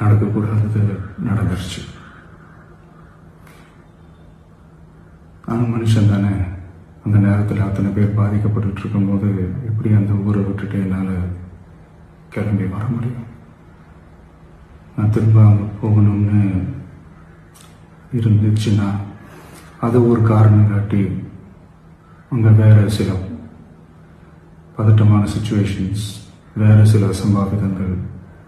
நடக்கக்கூடாதது நடந்துருச்சு நானும் மனுஷன் தானே அந்த நேரத்தில் அத்தனை பேர் பாதிக்கப்பட்டு இருக்கும்போது எப்படி அந்த ஊரை விட்டுட்டு என்னால் கிளம்பி வர முடியும் நான் திரும்ப அங்கே போகணும்னு இருந்துச்சுன்னா அது ஒரு காரணம் காட்டி அங்கே வேற சில பதட்டமான சுச்சுவேஷன்ஸ் வேற சில அசம்பாவிதங்கள்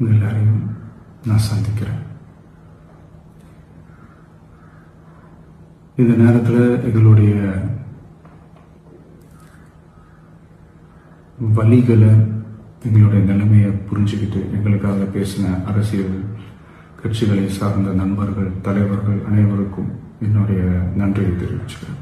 உங்கள் எல்லாரையும் நான் சந்திக்கிறேன். இந்த நேரத்தில் எங்களுடைய வழிகளை எங்களுடைய நிலைமையை புரிஞ்சுக்கிட்டு எங்களுக்காக பேசின அரசியல் கட்சிகளை சார்ந்த நண்பர்கள் தலைவர்கள் அனைவருக்கும் என்னுடைய நன்றியை தெரிவிச்சுக்கிறேன்.